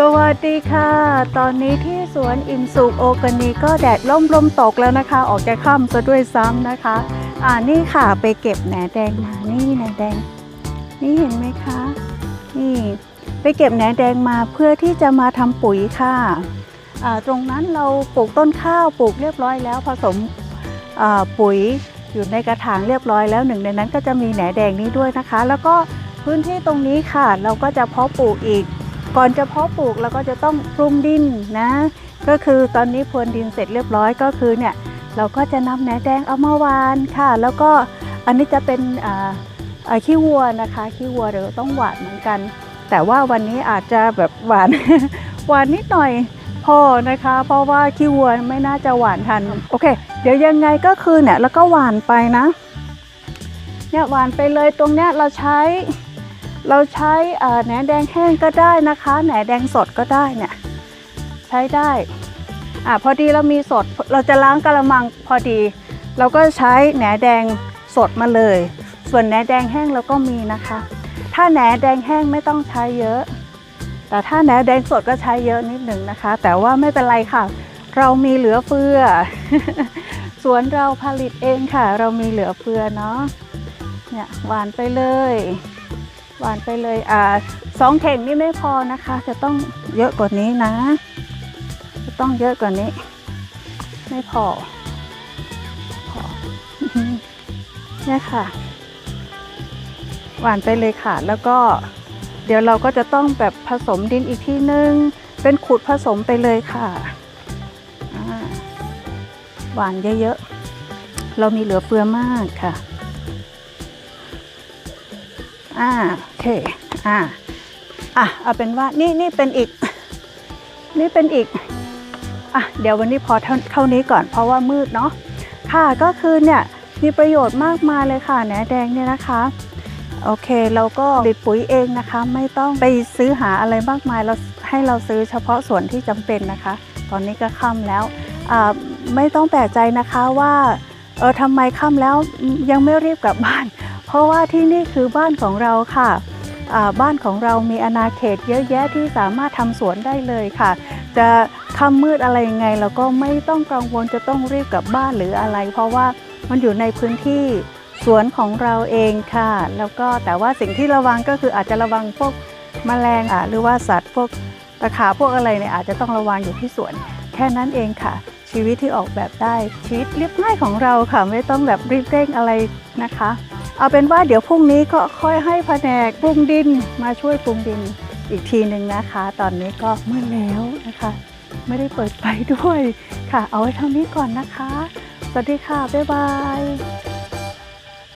สวัสดีค่ะ ตอนนี้ที่สวนอิมสุกโอกนีก็แดดล่มลมตกแล้วนะคะ ออกจะค่ำซะด้วยซ้ำนะคะ อ่านี่ค่ะไปเก็บแหนแดงมานี่แหนแดง นี่เห็นไหมคะ นี่ ไปเก็บแหนแดงมาเพื่อที่จะมาทำปุ๋ยค่ะอ่าตรงนั้นเราปลูกต้นข้าวปลูกเรียบร้อยแล้วผสมอ่าปุ๋ยอยู่ในกระถางเรียบร้อยแล้วหนึ่งในนั้นก็จะมีแหนแดงนี้ด้วยนะคะ แล้วก็พื้นที่ตรงนี้ค่ะ เราก็จะเพาะปลูกอีก ก่อนจะเพาะปลูกเราก็จะต้องปรุงดินนะ ก็คือตอนนี้พรวนดินเสร็จเรียบร้อยก็คือเนี่ยเราก็จะนำแหนแดงเอามาวานค่ะ แล้วก็อันนี้จะเป็นขี้วัวนะคะขี้วัวเดี๋ยวต้องหวานเหมือนกัน แต่ว่าวันนี้อาจจะแบบหวานหวานนิดหน่อยพอนะคะ เพราะว่าขี้วัวไม่น่าจะหวานทันโอเค เดี๋ยวยังไงก็คือเนี่ยแล้วก็หวานไปนะเนี่ยหวานไปเลยตรงเนี้ยเราใช้ เราใช้แหนแดงแห้งก็ได้นะคะ แหนแดงสดก็ได้เนี่ยใช้ได้อ่พอดีเรามีสดเราจะล้างกระมังพอดี เราก็ใช้แหนแดงสดมาเลย ส่วนแหนแดงแห้งเราก็มีนะคะ ถ้าแหนแดงแห้งไม่ต้องใช้เยอะ แต่ถ้าแหนแดงสดก็ใช้เยอะนิดหนึ่งนะคะ แต่ว่าไม่เป็นไรค่ะ เรามีเหลือเฟือสวนเราผลิตเองค่ะ เรามีเหลือเฟือเนาะเนี่ยหวานไปเลย หวานไปเลยอ่าสองเข่งนี่ไม่พอนะคะ จะต้องเยอะกว่านี้นะ จะต้องเยอะกว่านี้ ไม่พอพอเนี่ยค่ะ หวานไปเลยค่ะ แล้วก็เดี๋ยวเราก็จะต้องแบบผสมดินอีกที่นึง เป็นขุดผสมไปเลยค่ะ หวานเยอะๆ เรามีเหลือเฟือมากค่ะ อ่าโอเคอ่าอะเอาเป็นว่านี่นี่เป็นอีก นี่เป็นอีกอะเดี๋ยววันนี้พอเท่านี้ก่อนเพราะว่ามืดเนาะค่ะก็คือเนี่ยมีประโยชน์มากมายเลยค่ะแหนแดงเนี่ยนะคะโอเคเราก็ผลิตปุ๋ยเองนะคะ ไม่ต้องไปซื้อหาอะไรมากมายเราให้เราซื้อเฉพาะส่วนที่จำเป็นนะคะ ตอนนี้ก็ค่ำแล้วอ่าไม่ต้องแปลกใจนะคะว่าเออทำไมค่ำแล้วยังไม่รีบกลับบ้าน ราะว่าที่นี่คือบ้านของเราค่ะ บ้านของเรามีอาณาเขตเยอะแยะที่สามารถทำสวนได้เลยค่ะ จะค่ำมืดอะไรยังไงเราก็ไม่ต้องกังวลจะต้องรีบกลับบ้านหรืออะไร เพราะว่ามันอยู่ในพื้นที่สวนของเราเองค่ะ แล้วก็แต่ว่าสิ่งที่ระวังก็คืออาจจะระวังพวกแมลงอะหรือว่าสัตว์พวกตะขาพวกอะไรเนี่ยอาจจะต้องระวังอยู่ที่สวน แค่นั้นเองค่ะ ชีวิตที่ออกแบบได้ชีวิตเรียบง่ายของเราค่ะ ไม่ต้องแบบรีบเร่งอะไรนะคะ เอาเป็นว่าเดี๋ยวพรุ่งนี้ก็ค่อยให้แผนกปรุงดินมาช่วยปรุงดินอีกทีหนึ่งนะคะ ตอนนี้ก็มืดแล้วนะคะ ไม่ได้เปิดไฟด้วยค่ะ เอาไว้เท่านี้ก่อนนะคะ สวัสดีค่ะ บ๊ายบาย